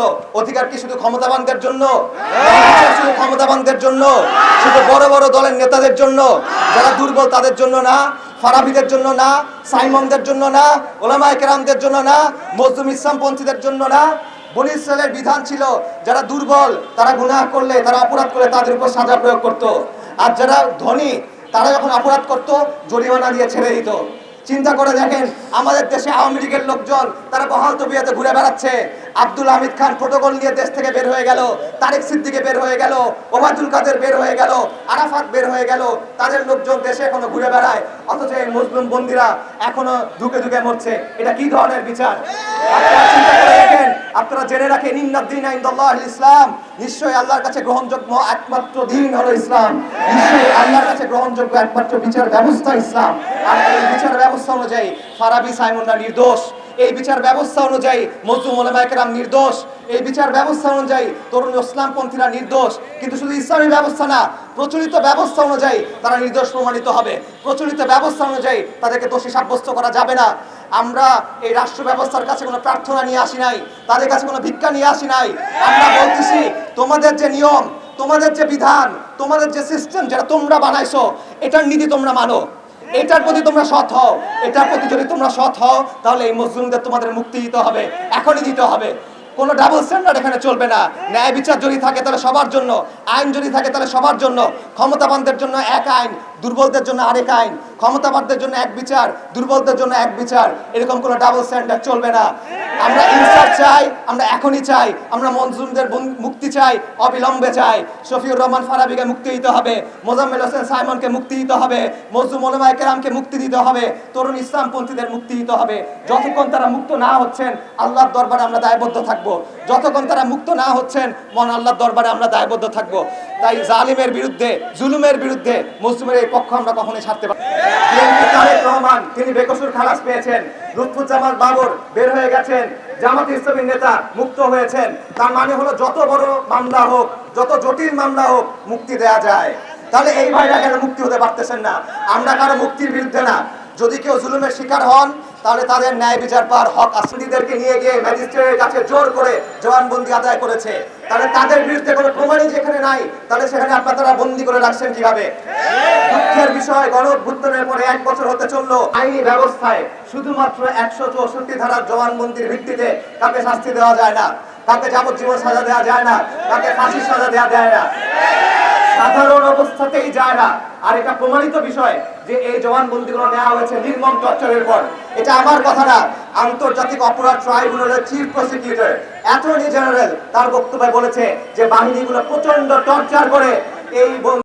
বলো অধিকার কি শুধু ক্ষমতাবানদের জন্য? শুধু ক্ষমতাবানদের জন্য? শুধু বড় বড় দলের নেতাদের জন্য? যারা দুর্বল তাদের জন্য না, ফারাবিদের জন্য না, সাইমনদের জন্য না, ওলামায় কেরামদের জন্য না, মজলুম ইসলাম পন্থীদের জন্য না? বনি ইসরায়েলের বিধান ছিল, যারা দুর্বল, তারা গুনাহ করলে, তারা অপরাধ করলে তাদের উপর সাজা প্রয়োগ করত। আর যারা ধনী, তারা যখন অপরাধ করত, জরিমানা দিয়ে ছেড়ে দিত। চিন্তা করে দেখেন, আমাদের দেশে আওয়ামী লীগের লোকজন, তারা বহাল তবিয়াতে ঘুরে বেড়াচ্ছে। আব্দুল হামিদ খান প্রোটোকল নিয়ে দেশ থেকে বের হয়ে গেল, তারেক সিদ্দিকে বের হয়ে গেল, ওবায়দুল কাদের বের হয়ে গেল, আরাফাত বের হয়ে গেল, তাদের লোকজন দেশে এখনও ঘুরে বেড়ায়, অথচ এই মুসলিম বন্দিরা এখনও ধুকে ধুকে মরছে। এটা কি ধরনের বিচার? আপনারা আপনারা জেনে রাখেন ইন্নাদ্দিন ইনদাল্লাহ ইসলাম, নিশ্চয়ই আল্লাহর কাছে গ্রহণযোগ্য একমাত্র দিন হলো ইসলাম। নিশ্চয়ই আল্লাহর কাছে গ্রহণযোগ্য একমাত্র বিচার ব্যবস্থা ইসলাম। আর এই বিচার ব্যবস্থা অনুযায়ী ফারাবি সাইমনরা নির্দোষ। এই বিচার ব্যবস্থা অনুযায়ী মজলুম ওলামা একরাম নির্দোষ। এই বিচার ব্যবস্থা অনুযায়ী তরুণ ইসলামপন্থীরা নির্দোষ। কিন্তু শুধু ইসলামী ব্যবস্থা না, প্রচলিত ব্যবস্থা অনুযায়ী তারা নির্দোষ প্রমাণিত হবে। প্রচলিত ব্যবস্থা অনুযায়ী তাদেরকে দোষী সাব্যস্ত করা যাবে না। আমরা এই রাষ্ট্র ব্যবস্থার কাছে কোনো প্রার্থনা নিয়ে আসি নাই, তাদের কাছে কোনো ভিক্ষা নিয়ে আসি নাই। আমরা বলতেছি, তোমাদের যে নিয়ম, তোমাদের যে বিধান, তোমাদের যে সিস্টেম যেটা তোমরা বানাইছো, এটার নীতি তোমরা মানো। এটার প্রতি তোমরা সৎ হও। এটার প্রতি যদি তোমরা সৎ হও, তাহলে এই মুসলিমদের তোমাদের মুক্তি দিতে হবে, এখনই দিতে হবে। কোনো ডাবল স্ট্যান্ডার্ড এখানে চলবে না। ন্যায় বিচার যদি থাকে তাহলে সবার জন্য, আইন যদি থাকে তাহলে সবার জন্য, ক্ষমতাবানদের জন্য এক আইন দুর্বলদের জন্য আরেক আইন ক্ষমতাবানদের জন্য এক বিচার, দুর্বলদের জন্য এক বিচার, এরকম কোনো ডাবল স্ট্যান্ডার্ড চলবে না। আমরা ইনসাফ চাই, আমরা এখনই চাই, আমরা মনজুমদের মুক্তি চাই, অবিলম্বে চাই। শফিউর রহমান ফারাবিকে মুক্তি দিতে হবে, মোজাম্মেল হোসেন সাইমনকে মুক্তি দিতে হবে, মজলুম ওলামায়ে কেরামকে মুক্তি দিতে হবে, তরুণ ইসলামপন্থীদের মুক্তি দিতে হবে। যতক্ষণ তারা মুক্ত না হচ্ছেন, আল্লাহর দরবারে আমরা দায়বদ্ধ থাকব। যতক্ষণ তারা মুক্ত না হচ্ছেন মন আল্লাহর দরবারে আমরা দায়বদ্ধ থাকব। তাই জালিমের বিরুদ্ধে, জুলুমের বিরুদ্ধে মুসলিমের এই পক্ষ আমরা কখনোই ছাড়তে পারি রহমান, তিনি বেকসুর খালাস পেয়েছেন। লুৎফুজ্জামান বাবর বের হয়ে গেছেন। জামাত ইসলামীর নেতা মুক্ত হয়েছেন। তার মানে হলো যত বড় মামলা হোক, যত জটিল মামলা হোক, মুক্তি দেয়া যায়। তাহলে এই ভাইরা কেন মুক্তি হতে পারতেছেন না? আমরা কারও মুক্তির বিরুদ্ধে না। যদি কেউ জুলুমের শিকার হন, তাহলে তাদের ন্যায় বিচার পাওয়ার হক আসন্দিদেরকে নিয়ে গিয়ে ম্যাজিস্ট্রেটের কাছে জোর করে জবানবন্দি আদায় করেছে। তাহলে তাদের বিরুদ্ধে কোনো প্রমাণই যেখানে নাই, তাহলে সেখানে আপনারা তারা বন্দি করে রাখছেন কীভাবে? দুঃখের বিষয় গণ অভ্যুত্থানের পরে এক বছর হতে চলল আইনি ব্যবস্থায়। শুধুমাত্র একশো চৌষট্টি ধারার জবানবন্দির ভিত্তিতে কাকে শাস্তি দেওয়া যায় না তাকে যাবজ্জীবন সাজা দেওয়া যায় না তাকে ফাঁসির সাজা দেওয়া যায় না। সাধারণ অবস্থাতেই যায় না আর এটা প্রমাণিত বিষয় যে এই জবানবন্দিগুলো নেওয়া হয়েছে নির্মম টর্চারের পর। এটা আমার কথা না, আন্তর্জাতিক অপরাধ ট্রাইব্যুনালের চিফ প্রসিকিউটর, অ্যাটর্নি জেনারেল, তার বক্তব্যে বলেছে যে বাহিনীগুলো প্রচণ্ড টর্চার করে এই